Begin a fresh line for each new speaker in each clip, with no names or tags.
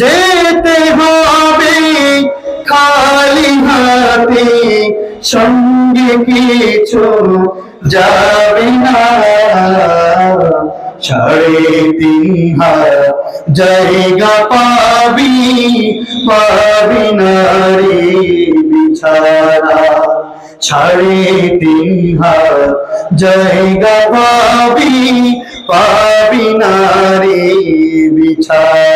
যেতে হবে খালি হাতে, সঙ্গে কিছু যাবে না। সাড়ে তিন জায়গা পাবি পাবি না রে বিছানা। সাড়ে তিন জায়গা পাবি পাবি না রে বিছানা।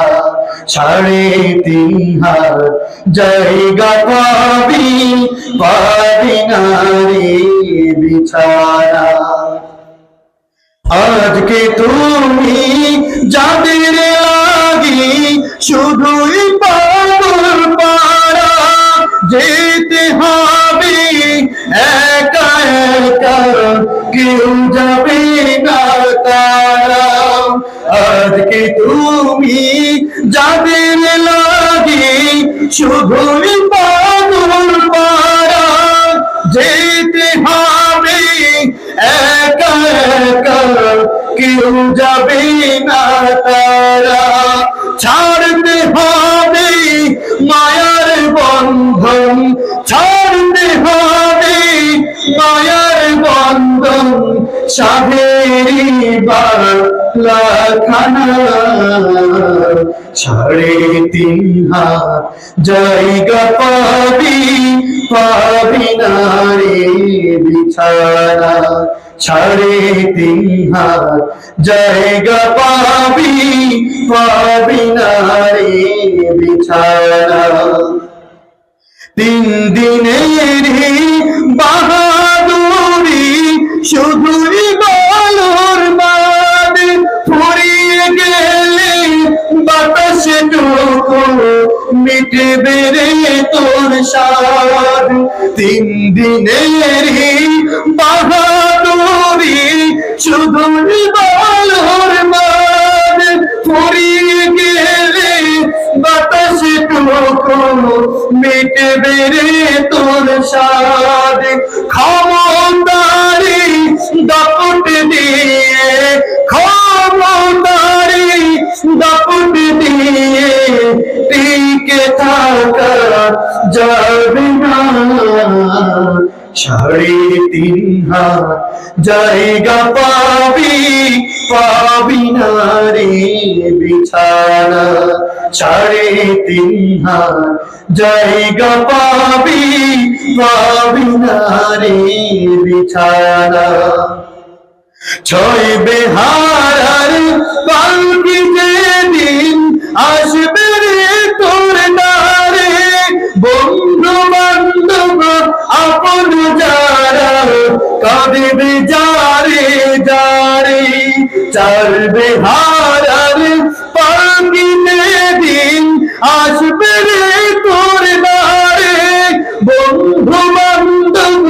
সাড়ে তিন হাত, জায়গা পাবি পাবি না রে বিছানা। আজকে তুমি যাদের লাগি শুধুই পাগল পাড়া, যেতে হবে একা একা, কেউ যাবে না তারা। আজকে তুমি যাদের লাগি শুধুই পাগল পাড়া যেতে হবে একা একা, কেউ যাবে না তারা। ছাড়তে হবে মায়ার বন্ধন, ছাড়তে হবে মায়ার বন্ধন, সাধেরি বালাখানা সাড়ে তিন হাত, জায়গা পাবি পাবি না রে বিছানা। সাড়ে তিন হাত, জায়গা পাবি পাবি না রে বিছানা। তিন দিনের সাদ তিন দিনের বাহাদুরি শুধুই বলর বাদ ফুরিয়ে গেলে বাতাসে টুকু মিটবে রে তোর সাদ ক্ষমতারি যাবে না সাড়ে তিন হাত জায়গা পাবি পাবি না বিছানা। সাড়ে তিন হাত জায়গা পাবি পাবি না বিছানা। ছয় বেহারার পালকি কাঁদবে যারে যারে, চার বেহারার পালকি যেদিন আসবে রে তোর নারে বন্ধু বান্ধব,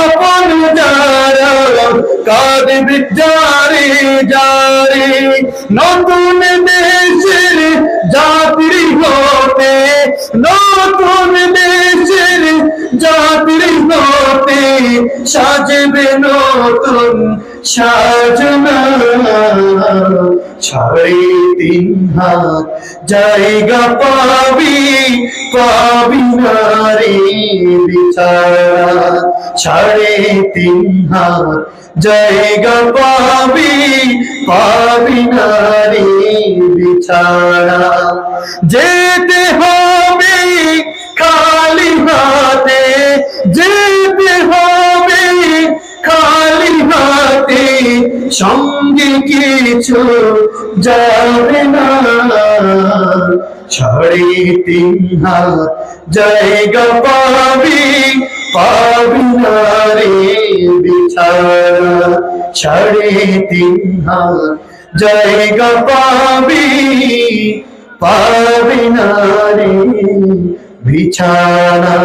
আপন যারা যারে যারে, নতুন দেশের সাজবে নতুন সাজনা। সাড়ে তিন হাত জায়গা পাবি পাবি না রে বিছানা সাড়ে তিন হাত জায়গা পাবি পাবি না রে বিছানা সঙ্গে কিছু যাবে না। সাড়ে তিন হাত জায়গা পাবি পাবি না রে বিছানা। সাড়ে তিন হাত জায়গা পাবি পাবি না রে বিছানা।